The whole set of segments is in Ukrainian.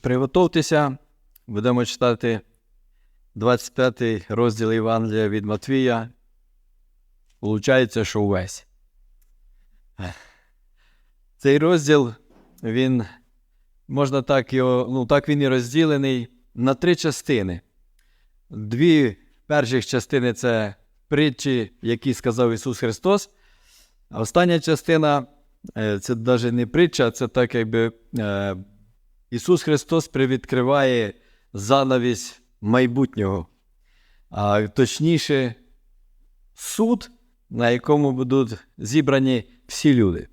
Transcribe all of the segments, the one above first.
Приготовтеся, будемо читати 25 розділ Євангелія від Матвія. Получається, що увесь. Цей розділ, він, можна так його, ну так він і розділений на три частини. Дві перших частини це притчі, які сказав Ісус Христос. А остання частина е, це навіть не притча, це так, якби е, Ісус Христос привідкриває занавість майбутнього, а точніше, суд, на якому будуть зібрані всі люди.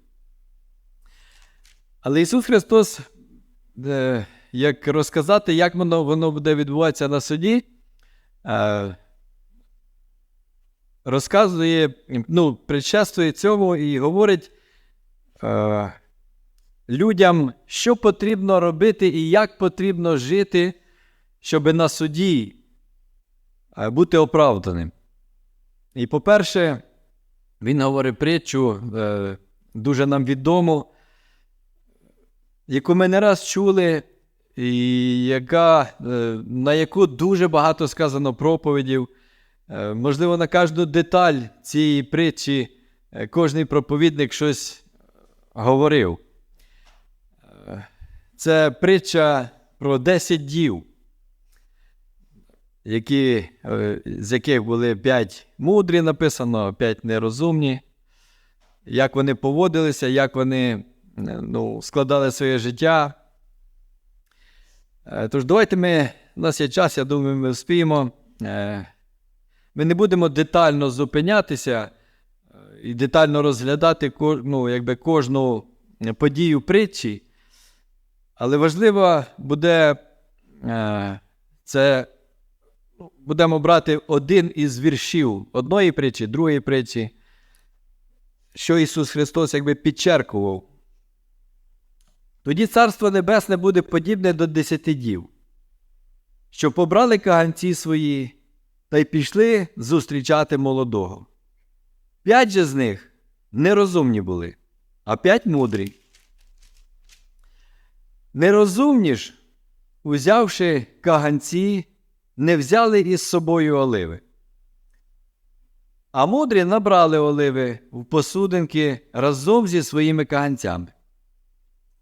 Але Ісус Христос, е, як розказати, як воно, воно буде відбуватися на суді, е, розказує, ну, предшествує цьому і говорить е, людям, що потрібно робити і як потрібно жити, щоб на суді е, бути оправданим. І, по-перше, він говорить притчу, е, дуже нам відому, яку ми не раз чули, і яка, е, на яку дуже багато сказано проповідів. Можливо, на кожну деталь цієї притчі кожний проповідник щось говорив. Це притча про 10 дів, які, е, з яких були 5 мудрі написано, 5 нерозумні. Як вони поводилися, як вони е, ну, складали своє життя. Е, Тож давайте ми, у нас є час, я думаю, ми вспіємо. Ми не будемо детально зупинятися і детально розглядати ну, якби кожну подію притчі. Але важливо буде е, це будемо брати один із віршів одної притчі, другої притчі, що Ісус Христос якби підчеркував. Тоді Царство Небесне буде подібне до десяти дів, що побрали каганці свої та й пішли зустрічати молодого. П'ять же з них нерозумні були, а п'ять мудрі. Нерозумні ж, узявши каганці, не взяли із собою оливи. А мудрі набрали оливи в посудинки разом зі своїми каганцями.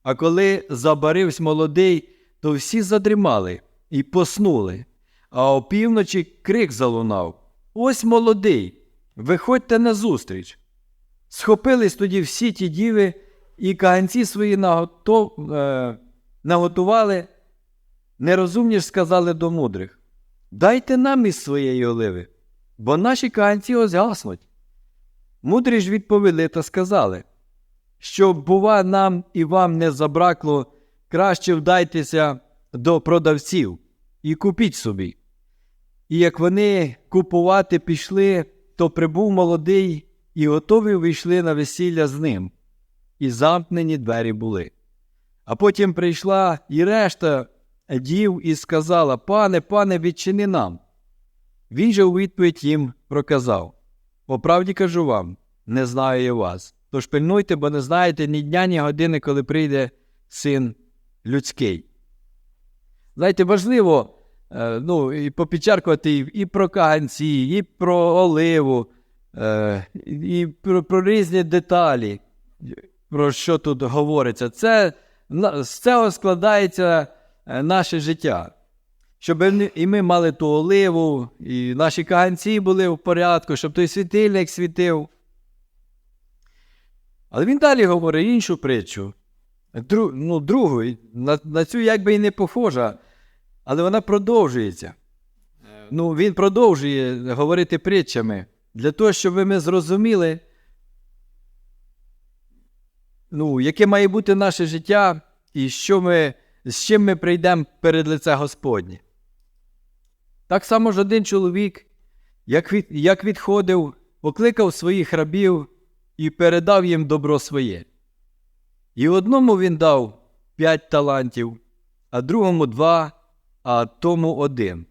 А коли забарився молодий, то всі задрімали і поснули. А опівночі крик залунав: Ось молодий, виходьте назустріч. Схопились тоді всі ті діви, і каганці свої наготов, е, наготували. Нерозумні ж сказали до мудрих: Дайте нам із своєї оливи, бо наші каганці ось гаснуть. Мудрі ж відповіли та сказали, щоб, бува, нам і вам не забракло, краще вдайтеся до продавців і купіть собі. І як вони купувати пішли, то прибув молодий, і готові вийшли на весілля з ним, і замкнені двері були. А потім прийшла і решта дів і сказала: Пане, пане, відчини нам. Він же у відповідь їм проказав: По правді кажу вам, не знаю я вас. Тож пильнуйте, бо не знаєте ні дня, ні години, коли прийде син людський. Знаєте, важливо е, ну, і попідчеркувати і, про каганці, і про оливу, е, і про, про різні деталі, про що тут говориться. Це, з цього складається е, наше життя. Щоб і ми мали ту оливу, і наші каганці були в порядку, щоб той світильник світив. Але він далі говорить іншу притчу. Дру, ну, другу, на, на цю якби і не похожа, але вона продовжується. Ну, він продовжує говорити притчами для того, щоб ми зрозуміли, ну, яке має бути наше життя і що ми, з чим ми прийдемо перед лице Господнє. Так само ж один чоловік, як, від, як відходив, покликав своїх рабів і передав їм добро своє. І одному він дав п'ять талантів, а другому два, а тому один.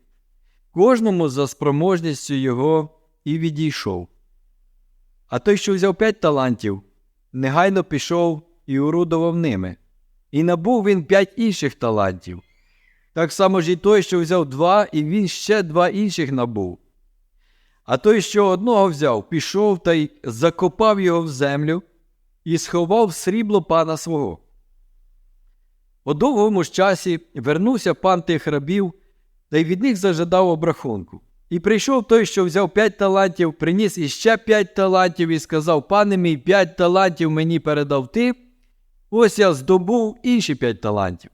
Кожному за спроможністю його і відійшов. А той, що взяв п'ять талантів, негайно пішов і орудував ними, і набув він п'ять інших талантів. Так само ж і той, що взяв два, і він ще два інших набув. А той, що одного взяв, пішов та й закопав його в землю і сховав срібло пана свого. По довгому ж часі вернувся пан тих рабів та й від них зажадав обрахунку. І прийшов той, що взяв п'ять талантів, приніс іще п'ять талантів і сказав: Пане мій, п'ять талантів мені передав ти. Ось я здобув інші п'ять талантів.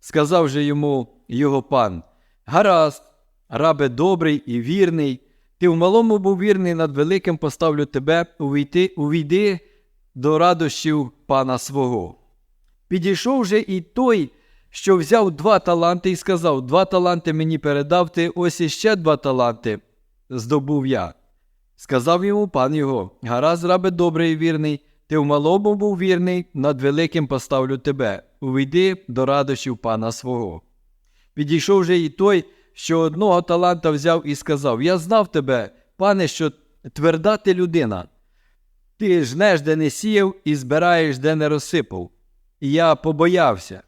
Сказав же йому його пан: Гаразд, рабе добрий і вірний, ти в малому був вірний, над великим поставлю тебе, увійти, увійди до радощів пана свого. Підійшов же і той, що взяв два таланти, і сказав: Два таланти мені передав ти, ось іще два таланти здобув я. Сказав йому пан його: Гаразд, рабе добрий і вірний, ти в малому був вірний, над великим поставлю тебе. Увійди до радощів пана свого. Підійшов же і той, що одного таланта взяв і сказав: Я знав тебе, пане, що тверда ти людина. Ти жнеш, де не сіяв, і збираєш, де не розсипав. І я побоявся.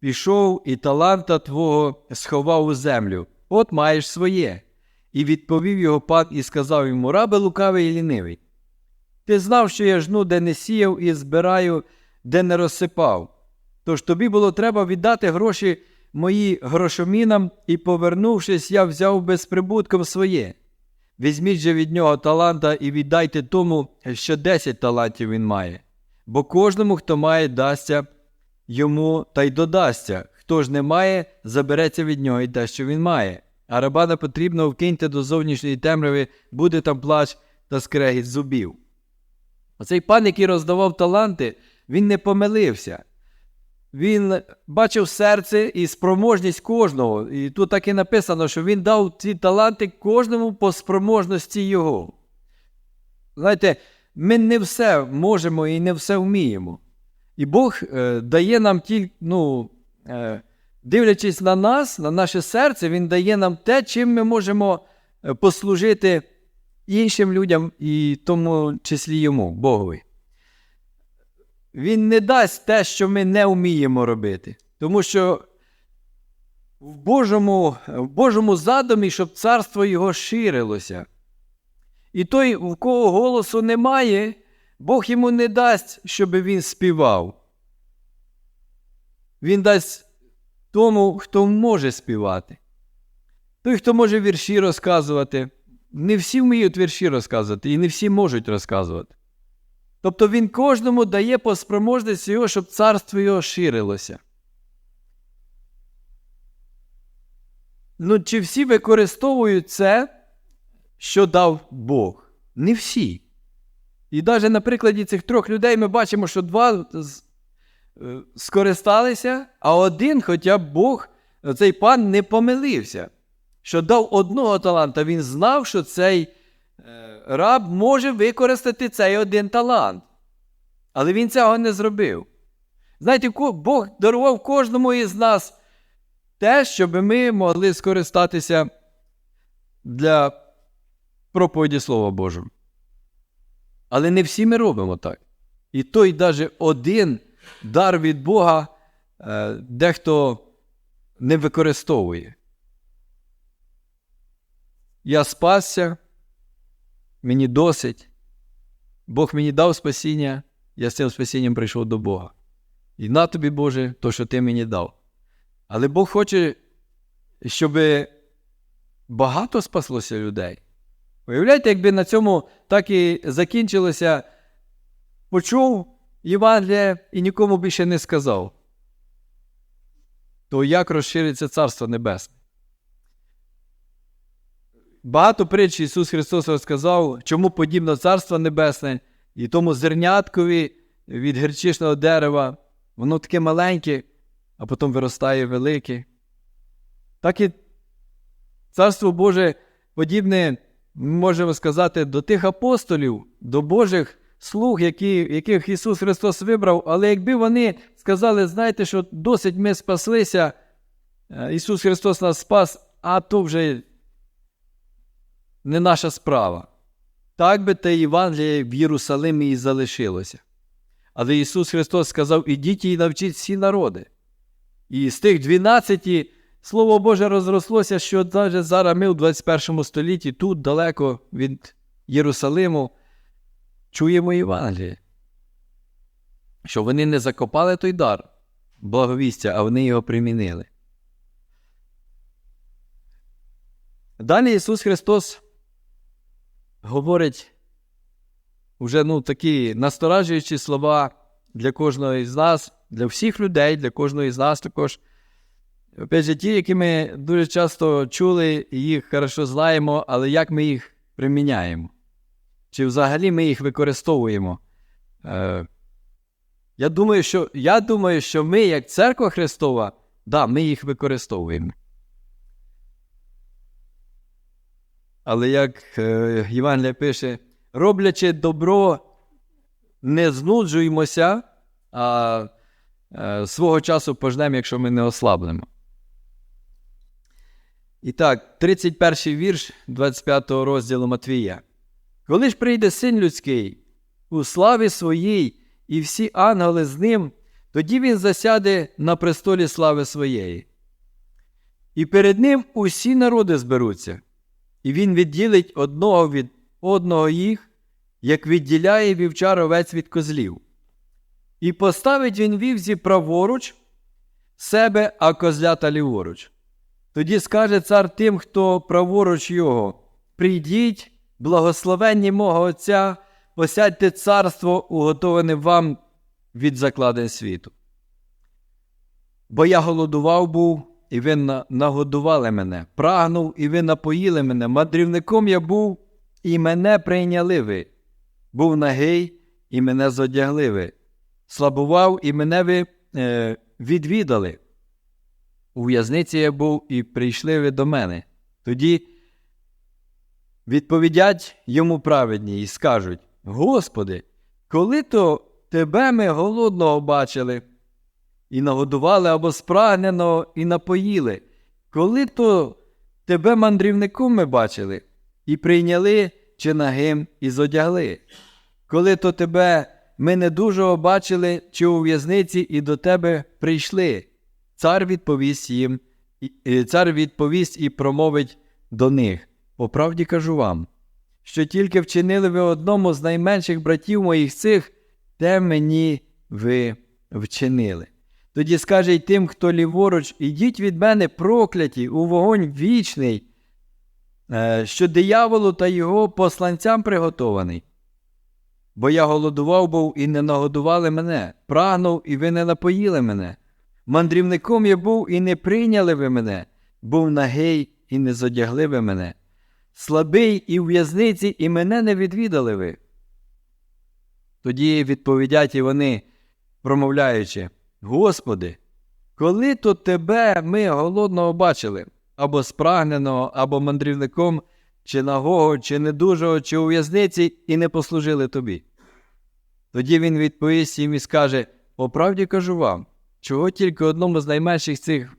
Пішов і таланта твого сховав у землю. От маєш своє. І відповів його пан і сказав йому рабе лукавий і лінивий. Ти знав, що я жну, де не сіяв, і збираю, де не розсипав. Тож тобі було треба віддати гроші мої грошомінам, і, повернувшись, я взяв безприбутком своє. Візьміть же від нього таланта і віддайте тому, що десять талантів він має. Бо кожному, хто має, дасться йому та й додасться. Хто ж не має, забереться від нього й те, що він має. А раба не потрібно вкиньте до зовнішньої темряви, буде там плач та скрегіт зубів. Оцей пан, який роздавав таланти, він не помилився. Він бачив серце і спроможність кожного. І тут так і написано, що він дав ці таланти кожному по спроможності його. Знаєте, ми не все можемо і не все вміємо. І Бог е, дає нам тільки, ну, е, дивлячись на нас, на наше серце, Він дає нам те, чим ми можемо е, послужити іншим людям, і в тому числі йому, Богові. Він не дасть те, що ми не вміємо робити. Тому що в Божому, в Божому задумі, щоб царство його ширилося. І той, у кого голосу немає, Бог йому не дасть, щоб він співав. Він дасть тому, хто може співати. Той, хто може вірші розказувати. Не всі вміють вірші розказувати, і не всі можуть розказувати. Тобто він кожному дає по спроможності його, щоб царство його ширилося. Ну, чи всі використовують це, що дав Бог? Не всі. І навіть на прикладі цих трьох людей ми бачимо, що два скористалися, а один, хоча б Бог, цей пан не помилився, що дав одного таланта. Він знав, що цей раб може використати цей один талант. Але він цього не зробив. Знаєте, Бог дарував кожному із нас те, щоб ми могли скористатися для проповіді Слова Божого. Але не всі ми робимо так. І той навіть один дар від Бога дехто не використовує. Я спасся, мені досить. Бог мені дав спасіння, я з цим спасінням прийшов до Бога. І на тобі, Боже, то, що ти мені дав. Але Бог хоче, щоб багато спаслося людей. Уявляєте, якби на цьому так і закінчилося, почув Євангелія і нікому більше не сказав, то як розшириться Царство Небесне? Багато притч Ісус Христос розказав, чому подібно Царство Небесне, і тому зерняткові від герчичного дерева, воно таке маленьке, а потім виростає велике. Так і Царство Боже подібне, можемо сказати, до тих апостолів, до Божих слуг, які, яких Ісус Христос вибрав, але якби вони сказали, знаєте, що досить ми спаслися, Ісус Христос нас спас, а то вже не наша справа. Так би те Євангеліє в Єрусалимі і залишилося. Але Ісус Христос сказав: ідіть і навчіть всі народи. І з тих 12 Слово Боже розрослося, що навіть зараз ми в 21 столітті, тут далеко від Єрусалиму, чуємо Євангеліє. Що вони не закопали той дар благовістя, а вони його примінили. Далі Ісус Христос говорить вже ну, такі насторажуючі слова для кожного із нас, для всіх людей, для кожного із нас також. Опять же, ті, які ми дуже часто чули їх хорошо знаємо, але як ми їх приміняємо? Чи взагалі ми їх використовуємо? Е, я, думаю, що, я думаю, що ми, як церква Христова, да, ми їх використовуємо. Але як е, Євангелія пише, роблячи добро, не знуджуємося, а е, свого часу пожнемо, якщо ми не ослаблемо. І так, 31 вірш 25 розділу Матвія. Коли ж прийде син людський у славі своїй, і всі ангели з ним, тоді він засяде на престолі слави своєї. І перед ним усі народи зберуться, і він відділить одного від одного їх, як відділяє вівчар овець від козлів. І поставить він вівзі праворуч себе, а козлята ліворуч. Тоді скаже цар тим, хто праворуч його: Прийдіть, благословенні мого Отця, посядьте царство, уготоване вам від закладень світу. Бо я голодував був, і ви нагодували мене, прагнув, і ви напоїли мене, мандрівником я був, і мене прийняли ви. Був нагий, і мене зодягли ви. Слабував, і мене ви е, відвідали. У в'язниці я був, і прийшли ви до мене. Тоді відповідять йому праведні і скажуть: Господи, коли то тебе ми голодного бачили, і нагодували або спрагненого, і напоїли, коли то тебе мандрівником ми бачили, і прийняли чи нагим, і зодягли, коли то тебе ми не дуже бачили, чи у в'язниці, і до тебе прийшли. Цар відповість їм, і цар відповість і промовить до них. По правді кажу вам, що тільки вчинили ви одному з найменших братів моїх цих, те мені ви вчинили. Тоді скаже й тим, хто ліворуч, ідіть від мене прокляті у вогонь вічний, е, що дияволу та його посланцям приготований. Бо я голодував був і не нагодували мене, прагнув, і ви не напоїли мене. Мандрівником я був і не прийняли ви мене, був нагий і не зодягли ви мене. Слабий і в в'язниці, і мене не відвідали ви. Тоді відповідять і вони, промовляючи: Господи, коли то тебе ми голодного бачили, або спрагненого, або мандрівником, чи нагого, чи недужого, чи у в'язниці, і не послужили тобі. Тоді він відповість їм і скаже: По правді кажу вам, чого тільки одному з найменших цих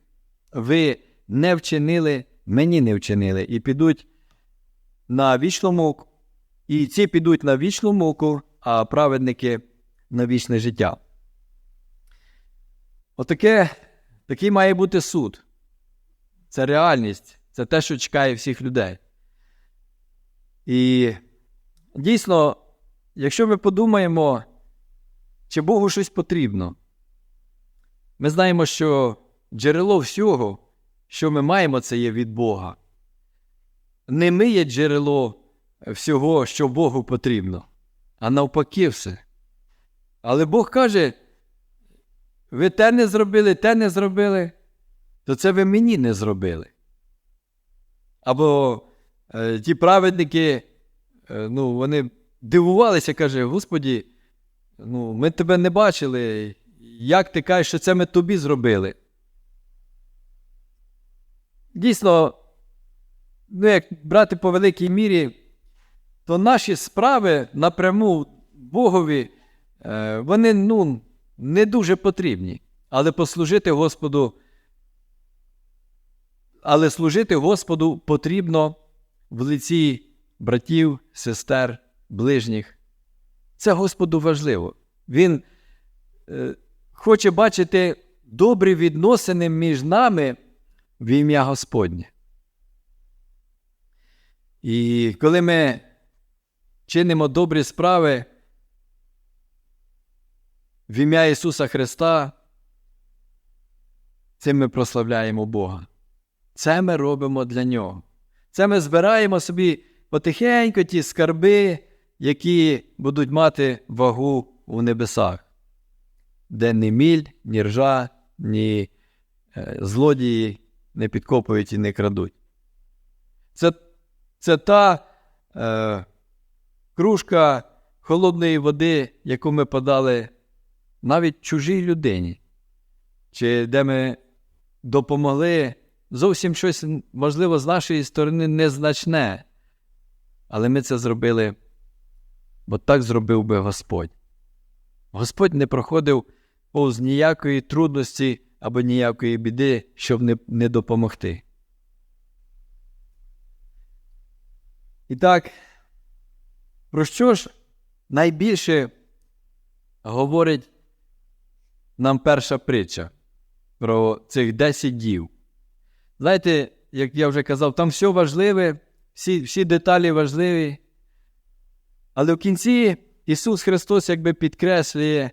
ви не вчинили, мені не вчинили, і підуть на вічну муку, і ці підуть на вічну муку, а праведники на вічне життя. Отаке, такий має бути суд. Це реальність, це те, що чекає всіх людей. І дійсно, якщо ми подумаємо, чи Богу щось потрібно, ми знаємо, що джерело всього, що ми маємо, це є від Бога. Не ми є джерело всього, що Богу потрібно, а навпаки все. Але Бог каже: ви те не зробили, те не зробили, то це ви мені не зробили. Або е, ті праведники, е, ну, вони дивувалися, каже, Господі, ну, ми тебе не бачили. Як ти кажеш, що це ми тобі зробили? Дійсно, ну, як брати по великій мірі, то наші справи напряму Богові, е, вони ну, не дуже потрібні. Але послужити Господу, але служити Господу потрібно в лиці братів, сестер, ближніх. Це Господу важливо. Він е, хоче бачити добрі відносини між нами в ім'я Господнє. І коли ми чинимо добрі справи в ім'я Ісуса Христа, цим ми прославляємо Бога. Це ми робимо для Нього. Це ми збираємо собі потихеньку ті скарби, які будуть мати вагу у небесах, де ні міль, ні ржа, ні е, злодії не підкопують і не крадуть. Це, це та е, кружка холодної води, яку ми подали навіть чужій людині, чи де ми допомогли зовсім щось, можливо, з нашої сторони незначне. Але ми це зробили, бо так зробив би Господь. Господь не проходив повз ніякої трудності або ніякої біди, щоб не, не допомогти. І так, про що ж найбільше говорить нам перша притча про цих 10 дів? Знаєте, як я вже казав, там все важливе, всі, всі деталі важливі. Але в кінці Ісус Христос якби підкреслює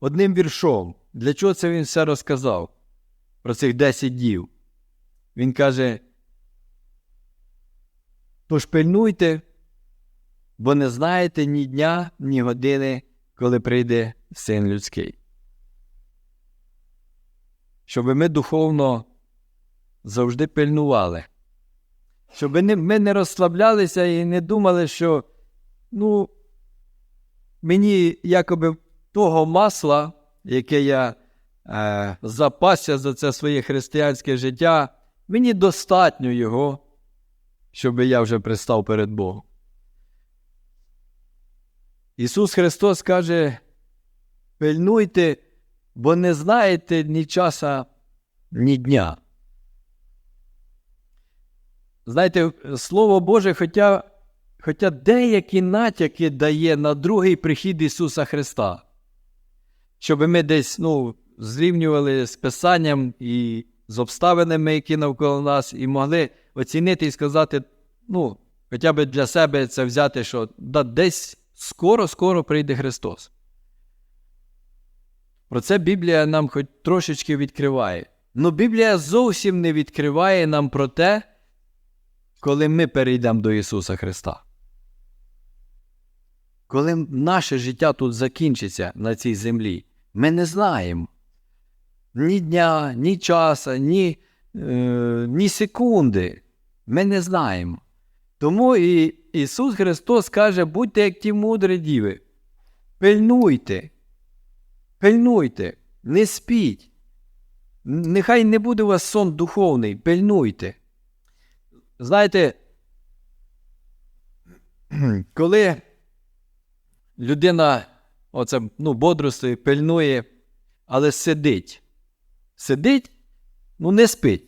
одним віршом, для чого це Він все розказав про цих 10 дів. Він каже, тож пильнуйте, бо не знаєте ні дня, ні години, коли прийде син людський. Щоб ми духовно завжди пильнували. Щоб ми не, розслаблялися і не думали, що ну, мені якоби того масла, яке я е, запасся за це своє християнське життя, мені достатньо його, щоб я вже пристав перед Богом. Ісус Христос каже: пильнуйте, бо не знаєте ні часа, ні дня. Знаєте, Слово Боже, хоча, хоча деякі натяки дає на другий прихід Ісуса Христа, щоб ми десь ну, зрівнювали з Писанням і з обставинами, які навколо нас, і могли оцінити і сказати, ну, хоча б для себе це взяти, що да, десь скоро-скоро прийде Христос. Про це Біблія нам хоч трошечки відкриває. Ну Біблія зовсім не відкриває нам про те, коли ми перейдемо до Ісуса Христа. Коли наше життя тут закінчиться на цій землі, ми не знаємо ні дня, ні часу, ні, е, ні секунди. Ми не знаємо. Тому і Ісус Христос каже, будьте як ті мудрі діви. Пильнуйте, пильнуйте, не спіть. Нехай не буде у вас сон духовний, пильнуйте. Знаєте, коли людина оце, ну, бодрствує, пильнує, але сидить, сидить, ну не спить.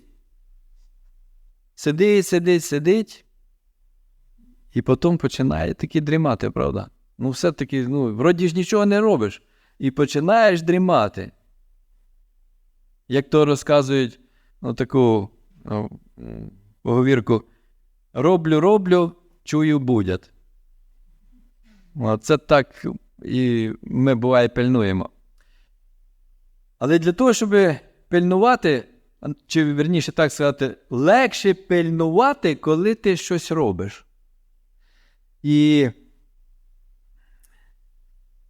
Сидить, сидить, сидить, і потім починає таки дрімати, правда? Ну, все-таки, ну, вроді ж нічого не робиш. І починаєш дрімати. Як то розказують ну, таку ну. Роблю, роблю, чую, будять. Це так і ми буває пильнуємо. Але для того, щоб пильнувати, чи верніше так сказати, легше пильнувати, коли ти щось робиш. І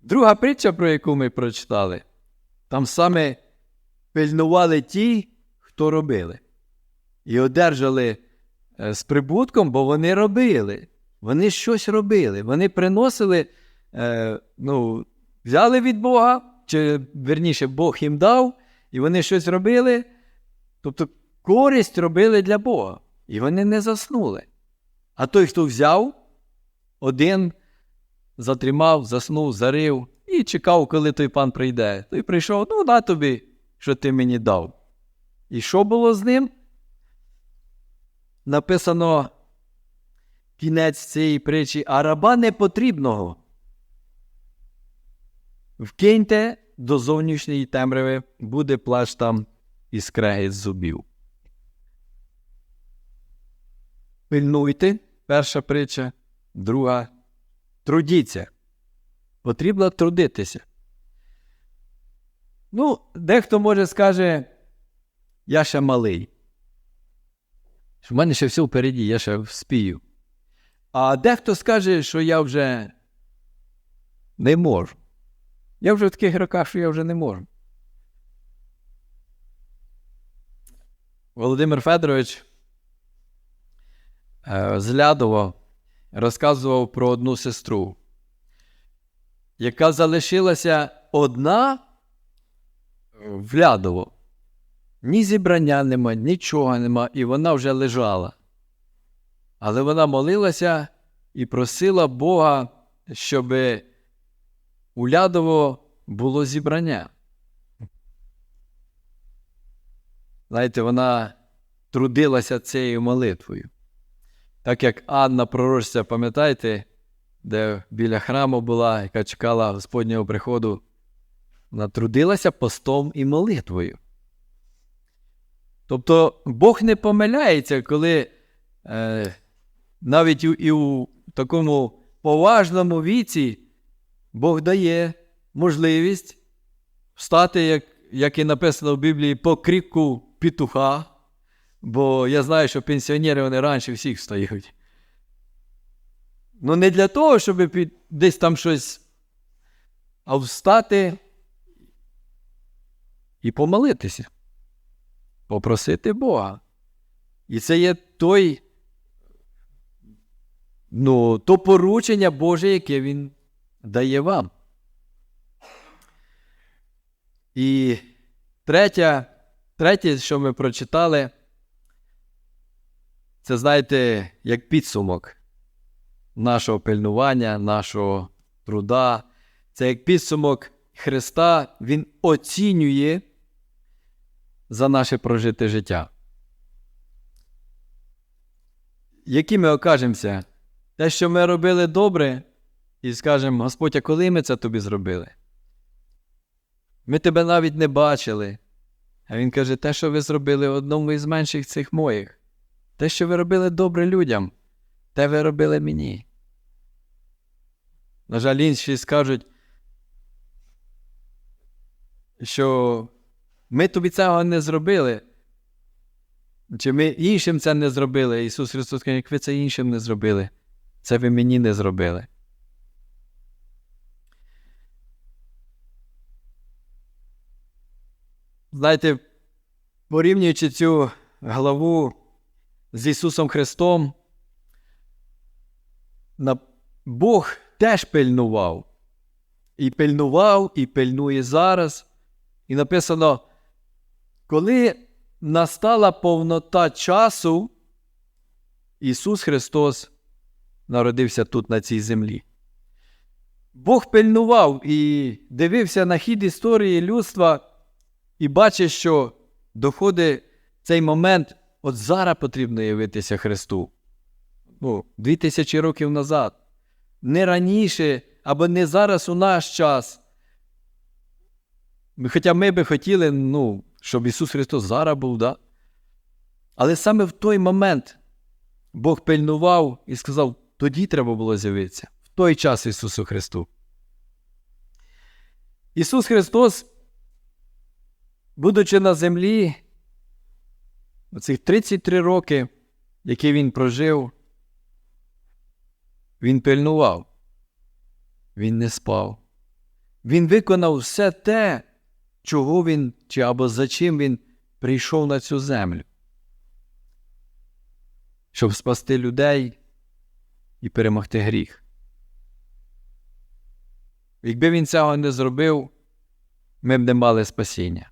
друга притча, про яку ми прочитали, там саме пильнували ті, хто робили. І одержали з прибутком, бо вони робили. Вони щось робили. Вони приносили, е, ну, взяли від Бога, чи верніше, Бог їм дав, і вони щось робили. Тобто користь робили для Бога. І вони не заснули. А той, хто взяв, один затримав, заснув, зарив і чекав, коли той пан прийде. Той прийшов, ну на тобі, що ти мені дав. І що було з ним? Написано кінець цієї притчі, а раба непотрібного. Вкиньте до зовнішньої темряви буде плач там і скрегіт зубів. Пильнуйте, перша притча, друга трудіться. Потрібно трудитися. Ну, дехто може скаже, я ще малий. У мене ще все впереді, я ще вспію. А дехто скаже, що я вже не можу. Я вже в таких роках, що я вже не можу. Володимир Федорович е, з Лядова розказував про одну сестру, яка залишилася одна в Лядово. Ні зібрання нема, нічого нема, і вона вже лежала. Але вона молилася і просила Бога, щоб у Лядово було зібрання. Знаєте, вона трудилася цією молитвою. Так як Анна пророчця, пам'ятаєте, де біля храму була, яка чекала Господнього приходу, вона трудилася постом і молитвою. Тобто Бог не помиляється, коли е, навіть і у такому поважному віці Бог дає можливість встати, як, як і написано в Біблії, по кріку петуха, бо я знаю, що пенсіонери вони раніше всіх встають. Ну, не для того, щоб під, десь там щось, а встати і помолитися, попросити Бога. І це є той, ну, то поручення Боже, яке Він дає вам. І третє, третє, що ми прочитали, це, знаєте, як підсумок нашого пильнування, нашого труда. Це як підсумок Христа, Він оцінює за наше прожите життя. Які ми окажемося? Те, що ми робили добре, і скажемо, Господь, а коли ми це тобі зробили? Ми тебе навіть не бачили. А він каже, те, що ви зробили одному із менших цих моїх, те, що ви робили добре людям, те ви робили мені. На жаль, інші скажуть, що ми тобі цього не зробили. Чи ми іншим це не зробили? Ісус Христос каже, як ви це іншим не зробили, це ви мені не зробили. Знаєте, порівнюючи цю главу з Ісусом Христом, Бог теж пильнував. І пильнував, і пильнує зараз. І написано, коли настала повнота часу, Ісус Христос народився тут, на цій землі. Бог пильнував і дивився на хід історії людства і бачить, що доходить цей момент, от зараз потрібно явитися Христу. Ну, дві тисячі років назад. Не раніше або не зараз у наш час. Хоча ми би хотіли, ну, щоб Ісус Христос зараз був, да? але саме в той момент Бог пильнував і сказав, тоді треба було з'явитися, в той час Ісусу Христу. Ісус Христос, будучи на землі, оцих 33 роки, які Він прожив, Він пильнував, Він не спав. Він виконав все те, чого він чи або за чим він прийшов на цю землю, щоб спасти людей і перемогти гріх. Якби він цього не зробив, ми б не мали спасіння.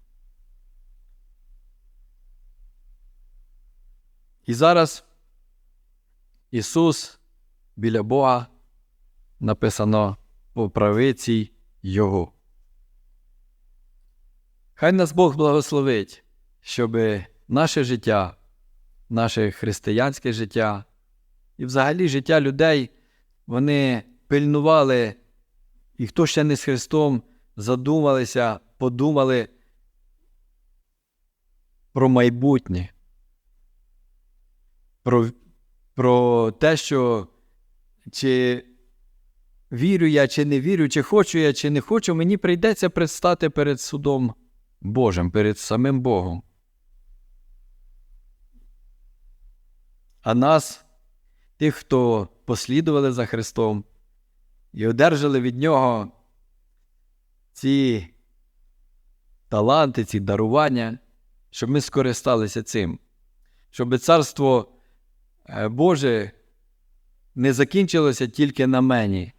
І зараз Ісус біля Бога написано по правиці Його. Хай нас Бог благословить, щоб наше життя, наше християнське життя і взагалі життя людей, вони пильнували, і хто ще не з Христом, задумалися, подумали про майбутнє, про, про те, що чи вірю я, чи не вірю, чи хочу я, чи не хочу, мені прийдеться предстати перед судом Божим, перед самим Богом. А нас, тих, хто послідували за Христом і одержали від Нього ці таланти, ці дарування, щоб ми скористалися цим, щоб Царство Боже не закінчилося тільки на мені,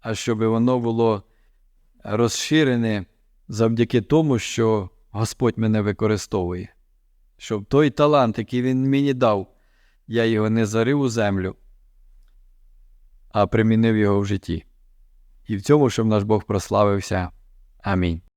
а щоб воно було розширене завдяки тому, що Господь мене використовує. Щоб той талант, який Він мені дав, я його не зарив у землю, а примінив його в житті. І в цьому, щоб наш Бог прославився. Амінь.